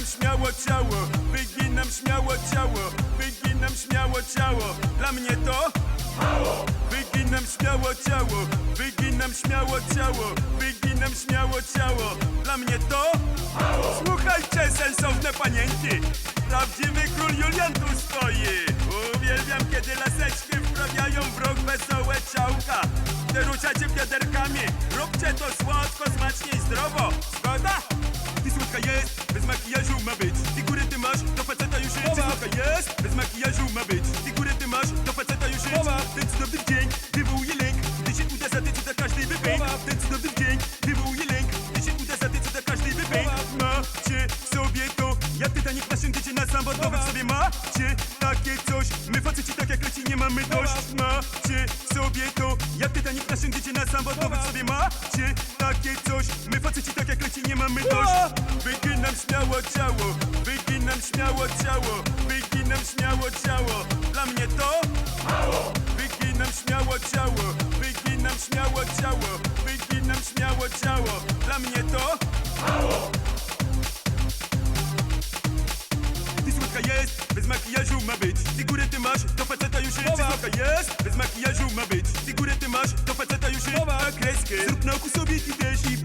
Wyginam śmiało ciało, wyginam śmiało ciało, wyginam śmiało ciało. Dla mnie to mało. Wyginam śmiało ciało, wyginam śmiało ciało, wyginam śmiało ciało. Dla mnie to mało. Słuchajcie, sensowne panienki, prawdziwy król Julian tu stoi. Uwielbiam, kiedy laseczki wprawiają w rok wesołe ciałka. Gdy ruszacie wiaderkami, róbcie to słodko, smacznie i zdrowo. Zgoda? Ty słodka jest, bez makijażu ma być. Figury ty masz, do faceta już jest. Ty słodka jest, bez makijażu ma być. Figury ty masz, do faceta już jest. Ten cudowny dzień wywołuje lęk, gdy się uda za ty, co da każdy wypęk. Ten cudowny dzień wywołuje lęk, gdy się uda za ty, co da każdy wypęk. Macie sobie to, jak Titanic nasiądziecie na sam, bo to wy w sobie macie takie coś. My faceci tak jak leci nie mamy dość. Macie sobie to, jak Titanic nasiądziecie na sam, bo to wy w sobie macie takie coś. Mamy dość. Śmiało ciało, wyginam śmiało ciało, wyginam śmiało ciało. Dla mnie to mało. Wyginam śmiało ciało, wyginam śmiało ciało, wyginam śmiało ciało. Dla mnie to Ty słodka jest, bez makijażu ma być Figurę ty masz, do faceta już jest Ty słodka jest, bez makijażu ma być Figurę ty masz, do faceta już jest Na kreskę, zrób na oku sobie ty też i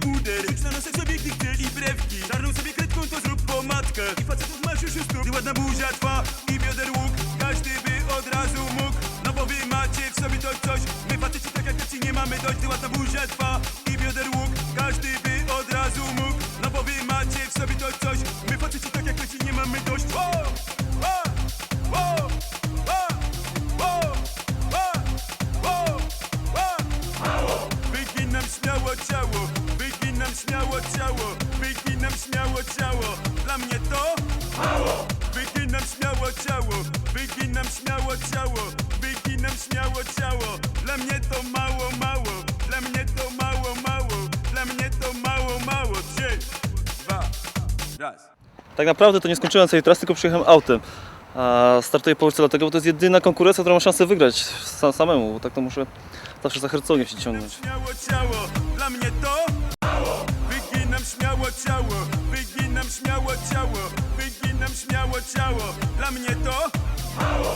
nosę sobie chcesz i brewki. Czarną sobie kredką to zrób pomadkę. I facetów masz już już tu. Gdy ładna buzia twa i bioder łuk Każdy by od razu mógł. No bo wy macie w sobie to coś. My faceci tak jak ci nie mamy dość. Gdy ładna buzia twa i bioder łuk Każdy by od razu mógł. No bo wy macie w sobie to coś. My faceci tak jak ci nie mamy dość! Wyginam śmiało ciało, wyginam śmiało ciało. Dla mnie to mało. Wyginam śmiało ciało, wyginam śmiało ciało, wyginam śmiało ciało. Dla mnie to mało, mało, dla mnie to mało, mało, dla mnie to mało, mało. Trzy, dwa, raz. Tak naprawdę to nie skończyłem całej trasy, tylko przyjechałem autem. A startuję po dlatego, bo to jest jedyna konkurencja, która ma szansę wygrać sam, samemu, bo tak to muszę zawsze za hercogiem się ciągnąć. Śmiało ciało, dla mnie to śmiało ciało, wyginam śmiało ciało, wyginam śmiało ciało. Dla mnie to.